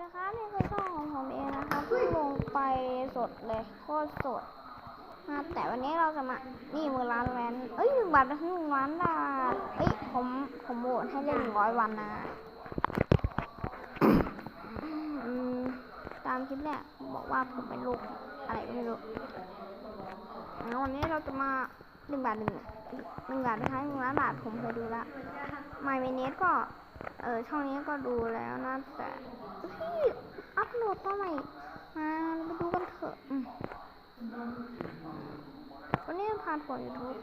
นะครับนี่คือช่องของผมเองนะครับเพิ่งลงไปสดเลยโคตรสดนะแต่วันนี้เราจะมา นี่มือร้านแวนเอ้ยหนึ่งบาททั้งหนึ่งล้านบาทเอ้ยผมผมโหวตให้เล่นหนึ่งร้อยวันนะตามคลิปเนี่ยบอกว่าผมเป็นลูกอะไรก็ไม่รู้แล้ววันนี้เราจะมาหนึ่งบาทหนึ่งหนึ่งบาททั้งหนึ่งล้านบาทผมเคยดูแล้วมายเมเนสก็ เออช่องนี้ก็ดูแล้วนะแต่เฮ้ยอัพโหลดตอนไหนมาไปดูกันเถอะอืม วันนี้พาทัวยูทูบ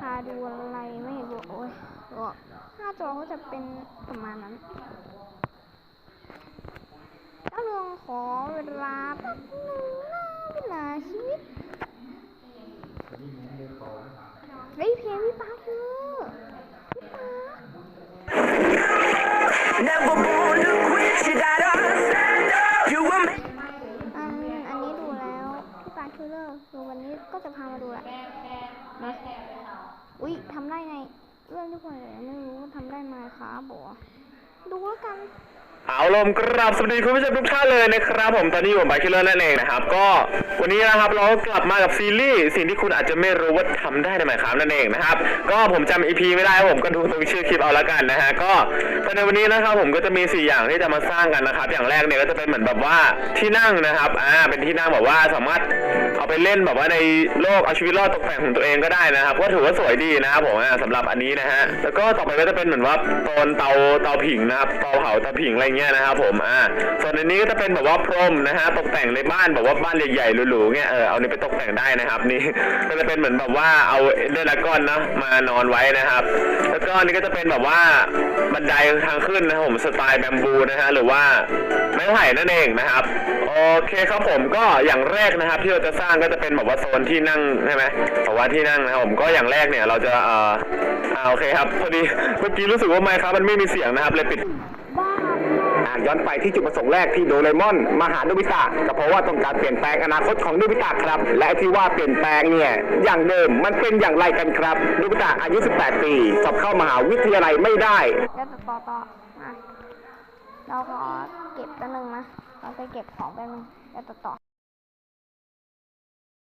พาดูอะไรไม่รู้โอ้ยก็หน้าจอก็จะเป็นประมาณนั้นก็ลองขอเวลาแป๊บนึงนะเวลาชีวิตเฮ้ยเพลงพี่ปาเธอพี่ปา Never born คิลเลอร์คือวันนี้ก็จะพามาดูแหละมาอุ้ยทำได้ไงเรื่องที่คนอื่นไม่รู้ว่าทำได้ไหมคะบอกว่าดูแล้วกัน เอาลมกราบสวัสดีคุณผู้ชมทุกท่านเลยนะครับ ผมตอนนี้อยู่กับไบคิลเลอร์นั่นเองนะครับ ก็วันนี้นะครับเราก็กลับมากับซีรีส์สิ่งที่คุณอาจจะไม่รู้ว่าทำได้ในหมายครับนั่นเองนะครับ ก็ผมจำ EP ไม่ได้ผมก็ดูตรงชื่อคลิปเอาละกันนะฮะก็ในวันนี้นะครับผมก็จะมี 4 อย่างที่จะมาสร้างกันนะครับ อย่างแรกเนี่ยก็จะเป็นเหมือนแบบว่าที่นั่งนะครับอ่าเป็นที่นั่งแบบว่าสามารถเอาไปเล่นแบบว่าในโลกเอาชีวิตรอดตกแต่งของตัวเองก็ได้นะครับก็ถือว่าสวยดีนะครับผมอ่าสำหรับอันนี้นะฮะแล้วก็ต่อไปก็จะเป็นเหมือนว่าโซนเตาเตาผิงนะครับเตาเผาเตาผิงอะไรเงี้ยนะครับผมอ่าส่วนอันนี้ก็จะเป็นแบบว่าพรมนะฮะตกแต่งในบ้านแบบว่าบ้านใหญ่ๆหรูๆเงี้ยเออเอานี้ไปตกแต่งได้นะครับ นี่ก็จะเป็นเหมือนแบบว่าเอาเดลก้อนนะมานอนไว้นะครับ แล้วก็อันนี่ก็จะเป็นแบบว่าบันไดทางขึ้นนะครับผมสไตล์แบมบูนะฮะหรือว่าไม้ไผ่นั่นเองนะครับโอเคครับผมก็อย่างแรกนะครับ ที่เราจะสร้างก็จะเป็นแบบว่าโซนที่นั่งใช่ไหมแบอกว่าที่นั่งนะครับผมก็อย่างแรกเนี่ยเราจะเอ่ออ่าโอเคครับพอดีเมื่อกี้รู้สึกว่าไมค์ครับมันไม่มีเสียงนะครับเลยปิด หากย้อนไปที่จุดประสงค์แรกที่โดเรมอนมาหาโนบิตะก็เพราะว่าต้องการเปลี่ยนแปลงอนาคตของโนบิตะครับ และที่ว่าเปลี่ยนแปลงเนี่ยอย่างเดิมมันเป็นอย่างไรกันครับโนบิตะอายุ 18 ปีสอบเข้ามหาวิทยาลัยไม่ได้แล้วต่อต่อมาเราขอเก็บแป๊บนึงนะเราไปเก็บของแป๊บนึงแล้วต่อต่อ